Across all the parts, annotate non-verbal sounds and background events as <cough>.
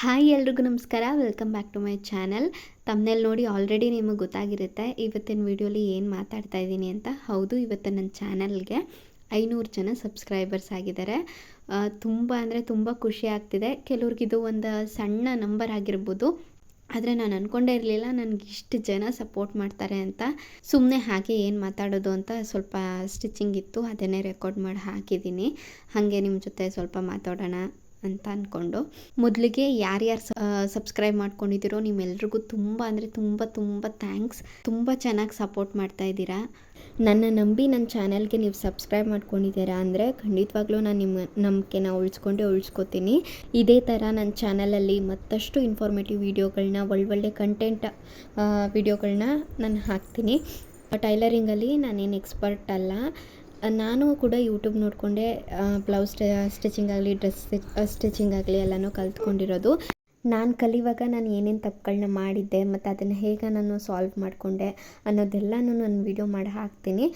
Hi ಎಲ್ರಿಗೂ ನಮಸ್ಕಾರ. Welcome back to my channel ತಮ್ಮನೇಲಿ ನೋಡಿ ಆಲ್ರೆಡಿ ನಿಮಗೆ ಗೊತ್ತಾಗಿರುತ್ತೆ. ಇವತ್ತಿನ ವಿಡಿಯೋಲಿ ಏನು ಮಾತಾಡ್ತಾ ಇದ್ದೀನಿ ಅಂತ. ಹೌದು, ಇವತ್ತು ನನ್ನ ಚಾನಲ್ಗೆ ಐನೂರು ಜನ ಸಬ್ಸ್ಕ್ರೈಬರ್ಸ್ ಆಗಿದ್ದಾರೆ. ತುಂಬ ಅಂದರೆ ತುಂಬ ಖುಷಿ ಆಗ್ತಿದೆ. ಕೆಲವ್ರಿಗಿದು ಒಂದು ಸಣ್ಣ ನಂಬರ್ ಆಗಿರ್ಬೋದು. ಆದರೆ ನಾನು ಅಂದ್ಕೊಂಡೇ ಇರಲಿಲ್ಲ, ನನಗೆ ಇಷ್ಟು ಜನ ಸಪೋರ್ಟ್ ಮಾಡ್ತಾರೆ ಅಂತ. ಸುಮ್ಮನೆ ಹಾಗೆ ಏನು ಮಾತಾಡೋದು ಅಂತ ಸ್ವಲ್ಪ ಸ್ಟಿಚಿಂಗ್ ಇತ್ತು, ಅದನ್ನೇ ರೆಕಾರ್ಡ್ ಮಾಡಿ ಹಾಕಿದ್ದೀನಿ. ಹಾಗೆ ನಿಮ್ಮ ಜೊತೆ ಸ್ವಲ್ಪ ಮಾತಾಡೋಣ. ಅಂತ ಅಂದ್ಕೊಂಡು ಮೊದಲಿಗೆ ಯಾರ್ಯಾರು ಸಬ್ಸ್ಕ್ರೈಬ್ ಮಾಡ್ಕೊಂಡಿದ್ದೀರೋ ನಿಮ್ಮೆಲ್ರಿಗೂ ತುಂಬ ಅಂದರೆ ತುಂಬ ತುಂಬ ಥ್ಯಾಂಕ್ಸ್ ತುಂಬ ಚೆನ್ನಾಗಿ ಸಪೋರ್ಟ್ ಮಾಡ್ತಾ ಇದ್ದೀರಾ. ನನ್ನ ನಂಬಿ ನನ್ನ ಚಾನಲ್ಗೆ ನೀವು ಸಬ್ಸ್ಕ್ರೈಬ್ ಮಾಡ್ಕೊಂಡಿದ್ದೀರಾ ಅಂದರೆ ಖಂಡಿತವಾಗ್ಲೂ ನಾನು ನಿಮ್ಮ ನಂಬಿಕೆನ ಉಳಿಸ್ಕೊಂಡೆ ಉಳಿಸ್ಕೊತೀನಿ. ಇದೇ ಥರ ನನ್ನ ಚಾನಲಲ್ಲಿ ಮತ್ತಷ್ಟು ಇನ್ಫಾರ್ಮೇಟಿವ್ ವೀಡಿಯೋಗಳನ್ನ ಒಳ್ಳೊಳ್ಳೆ ಕಂಟೆಂಟ್ ವೀಡಿಯೋಗಳನ್ನ ನಾನು ಹಾಕ್ತೀನಿ. ಟೈಲರಿಂಗಲ್ಲಿ ನಾನೇನು ಎಕ್ಸ್ಪರ್ಟ್ ಅಲ್ಲ. ನಾನು ಕೂಡ ಯೂಟ್ಯೂಬ್ ನೋಡಿಕೊಂಡೆ ಬ್ಲೌಸ್ ಸ್ಟಿಚಿಂಗ್ ಆಗಲಿ ಡ್ರೆಸ್ ಸ್ಟಿಚಿಂಗ್ ಆಗಲಿ ಎಲ್ಲನೂ ಕಲ್ತ್ಕೊಂಡಿರೋದು. ನಾನು ಕಲಿಯುವಾಗ ನಾನು ಏನೇನು ತಪ್ಪುಗಳನ್ನ ಮಾಡಿದ್ದೆ, ಮತ್ತು ಅದನ್ನು ಹೇಗೆ ನಾನು ಸಾಲ್ವ್ ಮಾಡಿಕೊಂಡೆ ಅನ್ನೋದೆಲ್ಲನೂ ನಾನು ವಿಡಿಯೋ ಮಾಡಿ ಹಾಕ್ತೀನಿ.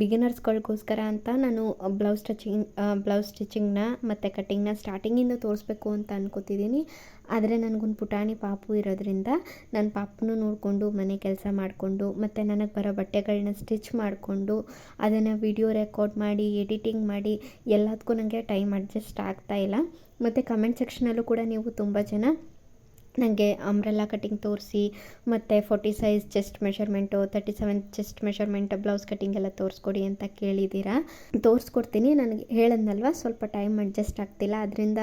ಬಿಗಿನರ್ಸ್ಗಳಿಗೋಸ್ಕರ ಅಂತ ನಾನು ಬ್ಲೌಸ್ ಸ್ಟಿಚಿಂಗ್ ಬ್ಲೌಸ್ ಸ್ಟಿಚಿಂಗ್ನ ಮತ್ತು ಕಟ್ಟಿಂಗ್ನ ಸ್ಟಾರ್ಟಿಂಗಿಂದ ತೋರಿಸ್ಬೇಕು ಅಂತ ಅನ್ಕೋತಿದ್ದೀನಿ. ಆದರೆ ನನಗೊಂದು ಪುಟಾಣಿ ಪಾಪು ಇರೋದ್ರಿಂದ ನನ್ನ ಪಾಪನೂ ನೋಡಿಕೊಂಡು ಮನೆ ಕೆಲಸ ಮಾಡಿಕೊಂಡು ಮತ್ತು ನನಗೆ ಬರೋ ಬಟ್ಟೆಗಳನ್ನ ಸ್ಟಿಚ್ ಮಾಡಿಕೊಂಡು ಅದನ್ನು ವಿಡಿಯೋ ರೆಕಾರ್ಡ್ ಮಾಡಿ, ಎಡಿಟಿಂಗ್ ಮಾಡಿ ಎಲ್ಲದಕ್ಕೂ ನನಗೆ ಟೈಮ್ ಅಡ್ಜಸ್ಟ್ ಆಗ್ತಾ ಇಲ್ಲ. ಮತ್ತು ಕಮೆಂಟ್ ಸೆಕ್ಷನಲ್ಲೂ ಕೂಡ ನೀವು ತುಂಬ ಜನ ನನಗೆ ಅಂಬ್ರೆಲ್ಲಾ ಕಟ್ಟಿಂಗ್ ತೋರಿಸಿ, ಮತ್ತು forty size chest measurement thirty seven chest measurement blouse cutting ಎಲ್ಲ ತೋರಿಸ್ಕೊಡಿ ಅಂತ ಕೇಳಿದ್ದೀರಾ ತೋರಿಸ್ಕೊಡ್ತೀನಿ. ನನಗೆ ಹೇಳಿದ್ನಲ್ವ, ಸ್ವಲ್ಪ ಟೈಮ್ ಅಡ್ಜಸ್ಟ್ ಆಗ್ತಿಲ್ಲ. ಅದರಿಂದ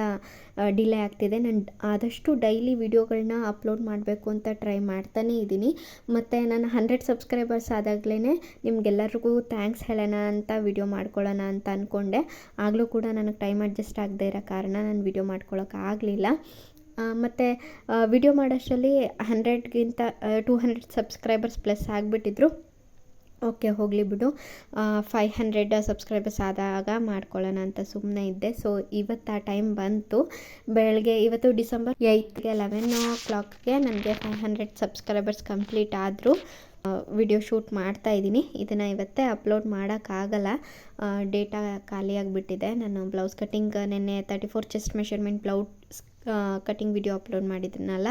ಡಿಲೇ ಆಗ್ತಿದೆ. ನಾನು ಆದಷ್ಟು ಡೈಲಿ ವಿಡಿಯೋಗಳನ್ನ ಅಪ್ಲೋಡ್ ಮಾಡಬೇಕು ಅಂತ ಟ್ರೈ ಮಾಡ್ತಾನೇ ಇದ್ದೀನಿ. ಮತ್ತು ನಾನು ಹಂಡ್ರೆಡ್ ಸಬ್ಸ್ಕ್ರೈಬರ್ಸ್ ಆದಾಗಲೇ ನಿಮಗೆಲ್ಲರಿಗೂ ಥ್ಯಾಂಕ್ಸ್ ಹೇಳೋಣ ಅಂತ ವಿಡಿಯೋ ಮಾಡ್ಕೊಳ್ಳೋಣ ಅಂತ ಅಂದ್ಕೊಂಡೆ ಆಗಲೂ ಕೂಡ ನನಗೆ ಟೈಮ್ ಅಡ್ಜಸ್ಟ್ ಆಗದೆ ಇರೋ ಕಾರಣ ನಾನು ವಿಡಿಯೋ ಮಾಡ್ಕೊಳ್ಳೋಕೆ ಆಗಲಿಲ್ಲ. ಮತ್ತು ವಿಡಿಯೋ ಮಾಡೋಷ್ಟರಲ್ಲಿ ಹಂಡ್ರೆಡ್ಗಿಂತ ಟೂ ಹಂಡ್ರೆಡ್ ಸಬ್ಸ್ಕ್ರೈಬರ್ಸ್ ಪ್ಲಸ್ ಆಗಿಬಿಟ್ಟಿದ್ರು. ಓಕೆ, ಹೋಗಲಿ ಬಿಡು. ಫೈ ಹಂಡ್ರೆಡ್ ಸಬ್ಸ್ಕ್ರೈಬರ್ಸ್ ಆದಾಗ ಮಾಡ್ಕೊಳ್ಳೋಣ ಅಂತ ಸುಮ್ಮನೆ ಇದ್ದೆ. ಸೊ, ಇವತ್ತು ಆ ಟೈಮ್ ಬಂತು. ಬೆಳಗ್ಗೆ, ಇವತ್ತು ಡಿಸೆಂಬರ್ ಏಯ್ತ್ಗೆ ಲೆವೆನ್ ಓ ಕ್ಲಾಕ್ಗೆ ನನಗೆ ಫೈವ್ ಹಂಡ್ರೆಡ್ ಸಬ್ಸ್ಕ್ರೈಬರ್ಸ್ ಕಂಪ್ಲೀಟ್ ಆದರೂ. ವಿಡಿಯೋ ಶೂಟ್ ಮಾಡ್ತಾ ಇದ್ದೀನಿ. ಇದನ್ನು ಇವತ್ತೇ ಅಪ್ಲೋಡ್ ಮಾಡೋಕ್ಕಾಗಲ್ಲ. ಡೇಟಾ ಖಾಲಿಯಾಗಿಬಿಟ್ಟಿದೆ. ನಾನು ಬ್ಲೌಸ್ ಕಟ್ಟಿಂಗ್ ನೆನ್ನೆ thirty four chest measurement blouse cutting video upload ಮಾಡಿದ್ನಲ್ಲ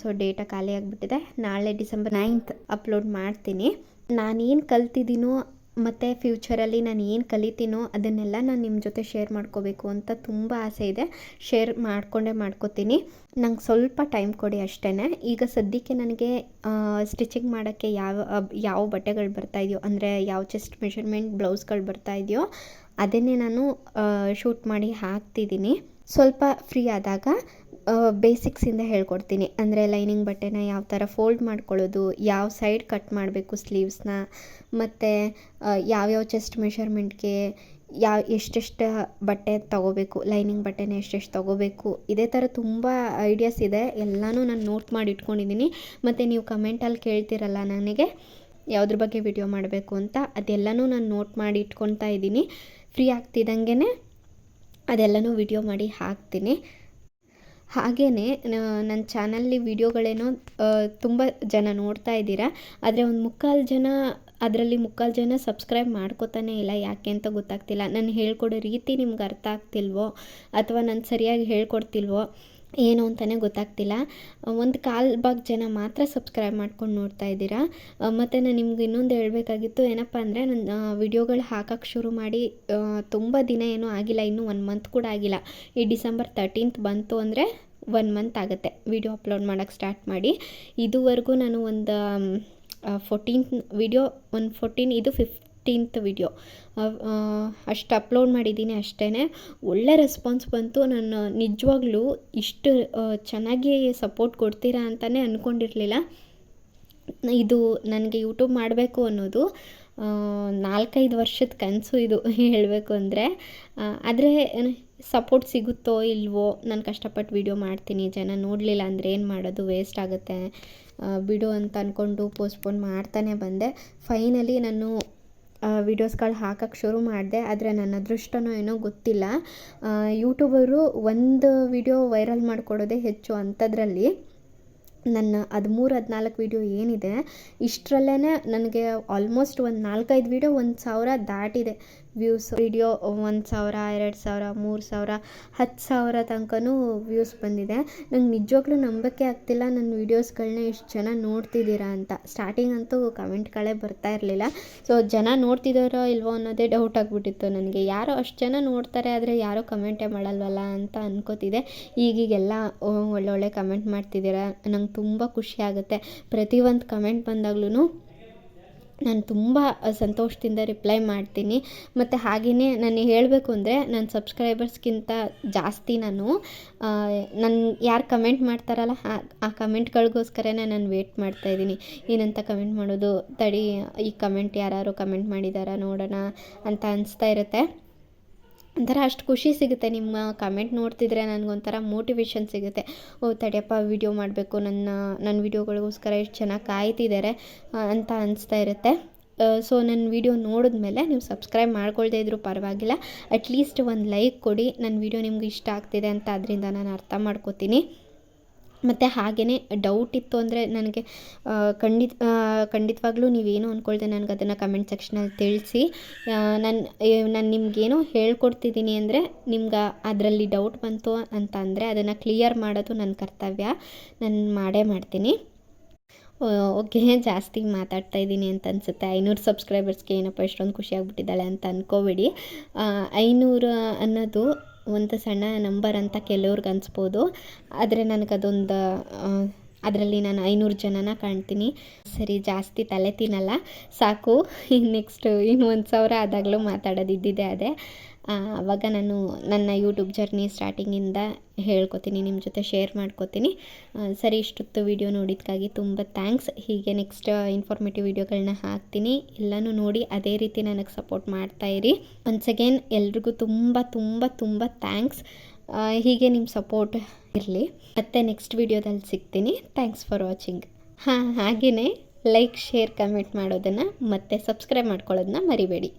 ಸೊ ಡೇಟಾ ಖಾಲಿ ಆಗಿಬಿಟ್ಟಿದೆ. ನಾಳೆ ಡಿಸೆಂಬರ್ ನೈನ್ತ್ ಅಪ್ಲೋಡ್ ಮಾಡ್ತೀನಿ. ನಾನೇನು ಕಲ್ತಿದ್ದೀನೋ ಮತ್ತು ಫ್ಯೂಚರಲ್ಲಿ ನಾನು ಏನು ಕಲಿತೀನೋ ಅದನ್ನೆಲ್ಲ ನಾನು ನಿಮ್ಮ ಜೊತೆ ಶೇರ್ ಮಾಡ್ಕೋಬೇಕು ಅಂತ ತುಂಬ ಆಸೆ ಇದೆ. ಶೇರ್ ಮಾಡಿಕೊಂಡೇ ಮಾಡ್ಕೋತೀನಿ. ನಂಗೆ ಸ್ವಲ್ಪ ಟೈಮ್ ಕೊಡಿ ಅಷ್ಟೇ ಈಗ ಸದ್ಯಕ್ಕೆ ನನಗೆ ಸ್ಟಿಚಿಂಗ್ ಮಾಡೋಕ್ಕೆ ಯಾವ ಯಾವ ಬಟ್ಟೆಗಳು ಬರ್ತಾ ಇದೆಯೋ, ಅಂದರೆ ಯಾವ ಚೆಸ್ಟ್ ಮೆಷರ್ಮೆಂಟ್ ಬ್ಲೌಸ್ಗಳು ಬರ್ತಾ ಇದೆಯೋ, ಅದನ್ನೇ ನಾನು ಶೂಟ್ ಮಾಡಿ ಹಾಕ್ತಿದ್ದೀನಿ. ಸ್ವಲ್ಪ ಫ್ರೀ ಆದಾಗ ಬೇಸಿಕ್ಸಿಂದ ಹೇಳ್ಕೊಡ್ತೀನಿ. ಅಂದರೆ ಲೈನಿಂಗ್ ಬಟ್ಟೆನ ಯಾವ ಥರ ಫೋಲ್ಡ್ ಮಾಡ್ಕೊಳ್ಳೋದು, ಯಾವ ಸೈಡ್ ಕಟ್ ಮಾಡಬೇಕು ಸ್ಲೀವ್ಸ್ನ ಮತ್ತು ಯಾವ್ಯಾವ ಚೆಸ್ಟ್ ಮೆಷರ್ಮೆಂಟ್ಗೆ ಯಾವ ಎಷ್ಟೆಷ್ಟು ಬಟ್ಟೆ ತೊಗೋಬೇಕು ಲೈನಿಂಗ್ ಬಟ್ಟೆನ ಎಷ್ಟೆಷ್ಟು ತೊಗೋಬೇಕು, ಇದೇ ಥರ ತುಂಬ ಐಡಿಯಾಸ್ ಇದೆ. ಎಲ್ಲನೂ ನಾನು ನೋಟ್ ಮಾಡಿ ಇಟ್ಕೊಂಡಿದ್ದೀನಿ ಮತ್ತು ನೀವು ಕಮೆಂಟಲ್ಲಿ ಕೇಳ್ತಿರಲ್ಲ ನನಗೆ, ಯಾವುದ್ರ ಬಗ್ಗೆ ವಿಡಿಯೋ ಮಾಡಬೇಕು ಅಂತ, ಅದೆಲ್ಲನೂ ನಾನು ನೋಟ್ ಮಾಡಿ ಇಟ್ಕೊತಾ ಇದ್ದೀನಿ ಫ್ರೀ ಆಗ್ತಿದ್ದಂಗೆ ಅದೆಲ್ಲನೂ ವಿಡಿಯೋ ಮಾಡಿ ಹಾಕ್ತೀನಿ. ಹಾಗೇ ನನ್ನ ಚಾನಲ್ಲಿ ವಿಡಿಯೋಗಳೇನೋ ತುಂಬ ಜನ ನೋಡ್ತಾ ಇದ್ದೀರಾ. ಆದರೆ ಒಂದು ಮುಕ್ಕಾಲು ಜನ, ಅದರಲ್ಲಿ ಮುಕ್ಕಾಲು ಜನ ಸಬ್ಸ್ಕ್ರೈಬ್ ಮಾಡ್ಕೋತಾನೆ ಇಲ್ಲ. ಯಾಕೆ ಅಂತ ಗೊತ್ತಾಗ್ತಿಲ್ಲ. ನಾನು ಹೇಳ್ಕೊಡೋ ರೀತಿ ನಿಮ್ಗೆ ಅರ್ಥ ಆಗ್ತಿಲ್ವೋ? ಅಥವಾ ನಾನು ಸರಿಯಾಗಿ ಹೇಳ್ಕೊಡ್ತಿಲ್ವೋ? ಏನು ಅಂತಲೇ ಗೊತ್ತಾಗ್ತಿಲ್ಲ. ಒಂದು ಕಾಲು ಭಾಗ ಜನ ಮಾತ್ರ ಸಬ್ಸ್ಕ್ರೈಬ್ ಮಾಡ್ಕೊಂಡು ನೋಡ್ತಾ ಇದ್ದೀರಾ. ಮತ್ತು ನಾನು ನಿಮ್ಗೆ ಇನ್ನೊಂದು ಹೇಳಬೇಕಾಗಿತ್ತು, ಏನಪ್ಪ ಅಂದರೆ ನನ್ನ ವಿಡಿಯೋಗಳು ಹಾಕೋಕ್ಕೆ ಶುರು ಮಾಡಿ ತುಂಬ ದಿನ ಏನೂ ಆಗಿಲ್ಲ, ಇನ್ನೂ ಒನ್ ಮಂತ್ ಕೂಡ ಆಗಿಲ್ಲ. ಈ ಡಿಸೆಂಬರ್ ತರ್ಟೀನ್ತ್ ಬಂತು ಅಂದರೆ ಒನ್ ಮಂತ್ ಆಗುತ್ತೆ ವಿಡಿಯೋ ಅಪ್ಲೋಡ್ ಮಾಡೋಕ್ಕೆ ಸ್ಟಾರ್ಟ್ ಮಾಡಿ. ಇದುವರೆಗೂ ನಾನು ಒಂದು ಫೋರ್ಟೀನ್ ವಿಡಿಯೋ ಒಂದು ಫೋರ್ಟೀನ್ ಇದು ಫಿಫ್ಟೀನ್ತ್ ವಿಡಿಯೋ. ಅಷ್ಟು ಅಪ್ಲೋಡ್ ಮಾಡಿದ್ದೀನಿ ಅಷ್ಟೇ ಒಳ್ಳೆ ರೆಸ್ಪಾನ್ಸ್ ಬಂತು. ನಾನು ನಿಜವಾಗ್ಲೂ ಇಷ್ಟು ಚೆನ್ನಾಗಿ ಸಪೋರ್ಟ್ ಕೊಡ್ತೀರಾ ಅಂತಲೇ ಅಂದ್ಕೊಂಡಿರಲಿಲ್ಲ ಇದು ನನಗೆ ಯೂಟ್ಯೂಬ್ ಮಾಡಬೇಕು ಅನ್ನೋದು ನಾಲ್ಕೈದು ವರ್ಷದ ಕನಸು ಇದು <laughs> ಹೇಳಬೇಕು ಅಂದರೆ. ಆದರೆ ಸಪೋರ್ಟ್ ಸಿಗುತ್ತೋ ಇಲ್ವೋ, ನಾನು ಕಷ್ಟಪಟ್ಟು ವಿಡಿಯೋ ಮಾಡ್ತೀನಿ. ಜನ ನೋಡಲಿಲ್ಲ ಅಂದರೆ ಏನು ಮಾಡೋದು, ವೇಸ್ಟ್ ಆಗುತ್ತೆ. ಬಿಡು ಅಂತ ಅಂದ್ಕೊಂಡು ಪೋಸ್ಟ್ಪೋನ್ ಮಾಡ್ತಾನೆ ಬಂದೆ. ಫೈನಲಿ ನಾನು ವೀಡಿಯೋಸ್ಗಳು ಹಾಕೋಕ್ಕೆ ಶುರು ಮಾಡಿದೆ, ಆದರೆ ನನ್ನ ಅದೃಷ್ಟನೋ ಏನೋ ಗೊತ್ತಿಲ್ಲ. ಯೂಟ್ಯೂಬರು ಒಂದು ವಿಡಿಯೋ ವೈರಲ್ ಮಾಡಿಕೊಡೋದೇ ಹೆಚ್ಚು ಅಂಥದ್ರಲ್ಲಿ ನನ್ನ ಹದಿಮೂರು, ಹದಿನಾಲ್ಕು ವೀಡಿಯೋ ಏನಿದೆ ಇಷ್ಟರಲ್ಲೇ ನನಗೆ ಆಲ್ಮೋಸ್ಟ್ ಒಂದು ನಾಲ್ಕೈದು ವೀಡಿಯೋ ಒಂದು ಸಾವಿರ ದಾಟಿದೆ. ವ್ಯೂಸ್ ವಿಡಿಯೋ ಒಂದು ಸಾವಿರ, ಎರಡು ಸಾವಿರ, ಮೂರು ಸಾವಿರ, ಹತ್ತು ಸಾವಿರ ತನಕನೂ ವ್ಯೂಸ್ ಬಂದಿದೆ. ನಂಗೆ ನಿಜವಾಗ್ಲೂ ನಂಬಕ್ಕೆ ಆಗ್ತಿಲ್ಲ ನನ್ನ ವೀಡಿಯೋಸ್ಗಳನ್ನ ಇಷ್ಟು ಜನ ನೋಡ್ತಿದ್ದೀರಾ ಅಂತ. ಸ್ಟಾರ್ಟಿಂಗ್ ಅಂತೂ ಕಮೆಂಟ್ಗಳೇ ಬರ್ತಾ ಇರಲಿಲ್ಲ. ಸೊ ಜನ ನೋಡ್ತಿದ್ದಾರೋ ಇಲ್ವೋ ಅನ್ನೋದೇ ಡೌಟ್ ಆಗಿಬಿಟ್ಟಿತ್ತು ನನಗೆ. ಯಾರೋ ಅಷ್ಟು ಜನ ನೋಡ್ತಾರೆ ಆದರೆ ಯಾರೋ ಕಮೆಂಟೇ ಮಾಡಲ್ವಲ್ಲ ಅಂತ ಅನ್ಕೋತಿದ್ದೆ ಈಗೀಗೆಲ್ಲ ಒಳ್ಳೊಳ್ಳೆ ಕಮೆಂಟ್ ಮಾಡ್ತಿದ್ದೀರಾ? ನಂಗೆ ತುಂಬ ಖುಷಿ ಆಗುತ್ತೆ. ಪ್ರತಿಯೊಂದು ಕಮೆಂಟ್ ಬಂದಾಗ್ಲೂ ನಾನು ತುಂಬ ಸಂತೋಷದಿಂದ ರಿಪ್ಲೈ ಮಾಡ್ತೀನಿ. ಮತ್ತು ಹಾಗೆಯೇ ನಾನು ಹೇಳಬೇಕು ಅಂದರೆ, ನನ್ನ ಸಬ್ಸ್ಕ್ರೈಬರ್ಸ್ಗಿಂತ ಜಾಸ್ತಿ ನಾನು ನನ್ನ ಯಾರು ಕಮೆಂಟ್ ಮಾಡ್ತಾರಲ್ಲ, ಆ ಕಮೆಂಟ್ಗಳಿಗೋಸ್ಕರನೇ ನಾನು ವೇಟ್ ಮಾಡ್ತಾಯಿದ್ದೀನಿ ಏನಂತ ಕಮೆಂಟ್ ಮಾಡೋದು? ತಡಿ, ಈ ಕಮೆಂಟ್ ಯಾರು ಕಮೆಂಟ್ ಮಾಡಿದಾರ ನೋಡೋಣ ಅಂತ ಅನಿಸ್ತಾ ಇರುತ್ತೆ. ಒಂಥರ ಅಷ್ಟು ಖುಷಿ ಸಿಗುತ್ತೆ. ನಿಮ್ಮ ಕಮೆಂಟ್ ನೋಡ್ತಿದ್ರೆ ನನಗೊಂಥರ ಮೋಟಿವೇಶನ್ ಸಿಗುತ್ತೆ. ಓ, ತಡೆಯಪ್ಪ ವಿಡಿಯೋ ಮಾಡಬೇಕು. ನನ್ನ ನನ್ನ ವಿಡಿಯೋಗಳಿಗೋಸ್ಕರ ಎಷ್ಟು ಚೆನ್ನಾಗಿ ಕಾಯ್ತಿದ್ದಾರೆ ಅಂತ ಅನಿಸ್ತಾ ಇರುತ್ತೆ. ಸೊ ನನ್ನ ವಿಡಿಯೋ ನೋಡಿದ್ಮೇಲೆ ನೀವು ಸಬ್ಸ್ಕ್ರೈಬ್ ಮಾಡ್ಕೊಳ್ದೇ ಇದ್ರೂ ಪರವಾಗಿಲ್ಲ. ಅಟ್ಲೀಸ್ಟ್ ಒಂದು ಲೈಕ್ ಕೊಡಿ. ನನ್ನ ವಿಡಿಯೋ ನಿಮ್ಗೆ ಇಷ್ಟ ಆಗ್ತಿದೆ ಅಂತ ಅದರಿಂದ ನಾನು ಅರ್ಥ ಮಾಡ್ಕೋತೀನಿ. ಮತ್ತು ಹಾಗೆಯೇ ಡೌಟ್ ಇತ್ತು ಅಂದರೆ ನನಗೆ ಖಂಡಿತ ಖಂಡಿತವಾಗ್ಲೂ ನೀವೇನು ಅಂದ್ಕೊಳ್ದೆ ನನಗೆ ಅದನ್ನು ಕಮೆಂಟ್ ಸೆಕ್ಷನಲ್ಲಿ ತಿಳಿಸಿ. ನಾನು ನಾನು ನಿಮಗೇನು ಹೇಳ್ಕೊಡ್ತಿದ್ದೀನಿ ಅಂದರೆ ನಿಮ್ಗೆ ಅದರಲ್ಲಿ ಡೌಟ್ ಬಂತು ಅಂತ ಅಂದರೆ ಅದನ್ನು ಕ್ಲಿಯರ್ ಮಾಡೋದು ನನ್ನ ಕರ್ತವ್ಯ. ನಾನು ಮಾಡೇ ಮಾಡ್ತೀನಿ. ಓಕೆ, ಜಾಸ್ತಿ ಮಾತಾಡ್ತಾ ಇದ್ದೀನಿ ಅಂತ ಅನಿಸುತ್ತೆ. ಐನೂರು ಸಬ್ಸ್ಕ್ರೈಬರ್ಸ್ಗೆ ಏನಪ್ಪ ಇಷ್ಟೊಂದು ಖುಷಿ ಆಗ್ಬಿಟ್ಟಿದ್ದಾಳೆ ಅಂತ ಅಂದ್ಕೋಬೇಡಿ ಐನೂರು ಅನ್ನೋದು ಒಂದು ಸಣ್ಣ ನಂಬರ್ ಅಂತ ಕೆಲವ್ರಿಗೆ ಅನಿಸ್ಬೋದು. ಆದರೆ ನನಗದೊಂದು ಅದರಲ್ಲಿ ನಾನು ಐನೂರು ಜನನ ಕಾಣ್ತೀನಿ. ಸರಿ, ಜಾಸ್ತಿ ತಲೆ ತಿನ್ನಲ್ಲ. ಸಾಕು. <laughs> ನೆಕ್ಸ್ಟ್ ಇನ್ನು ಒಂದು ಸಾವಿರ ಆದಾಗಲೂ ಮಾತಾಡೋದು ಅದೇ. ಆವಾಗ ನಾನು ನನ್ನ ಯೂಟ್ಯೂಬ್ ಜರ್ನಿ ಸ್ಟಾರ್ಟಿಂಗಿಂದ ಹೇಳ್ಕೊತೀನಿ ನಿಮ್ಮ ಜೊತೆ ಶೇರ್ ಮಾಡ್ಕೋತೀನಿ. ಸರಿ, ಇಷ್ಟೊತ್ತು ವಿಡಿಯೋ ನೋಡಿದ್ದಕ್ಕಾಗಿ ತುಂಬ ಥ್ಯಾಂಕ್ಸ್ ಹೀಗೆ ನೆಕ್ಸ್ಟ್ ಇನ್ಫಾರ್ಮೇಟಿವ್ ವೀಡಿಯೋಗಳನ್ನ ಹಾಕ್ತೀನಿ. ಎಲ್ಲನೂ ನೋಡಿ ಅದೇ ರೀತಿ ನನಗೆ ಸಪೋರ್ಟ್ ಮಾಡ್ತಾ ಇರಿ. ಒನ್ಸ್ ಅಗೇನ್ ಎಲ್ರಿಗೂ ತುಂಬ ತುಂಬ ತುಂಬ ಥ್ಯಾಂಕ್ಸ್ ಹೀಗೆ ನಿಮ್ಮ ಸಪೋರ್ಟ್ ಇರಲಿ. ಮತ್ತೆ ನೆಕ್ಸ್ಟ್ ವಿಡಿಯೋದಲ್ಲಿ ಸಿಗ್ತೀನಿ. ಥ್ಯಾಂಕ್ಸ್ ಫಾರ್ ವಾಚಿಂಗ್ ಹಾಂ ಹಾಗೆಯೇ ಲೈಕ್ ಶೇರ್ ಕಮೆಂಟ್ ಮಾಡೋದನ್ನು ಮತ್ತೆ ಸಬ್ಸ್ಕ್ರೈಬ್ ಮಾಡ್ಕೊಳ್ಳೋದನ್ನ ಮರಿಬೇಡಿ.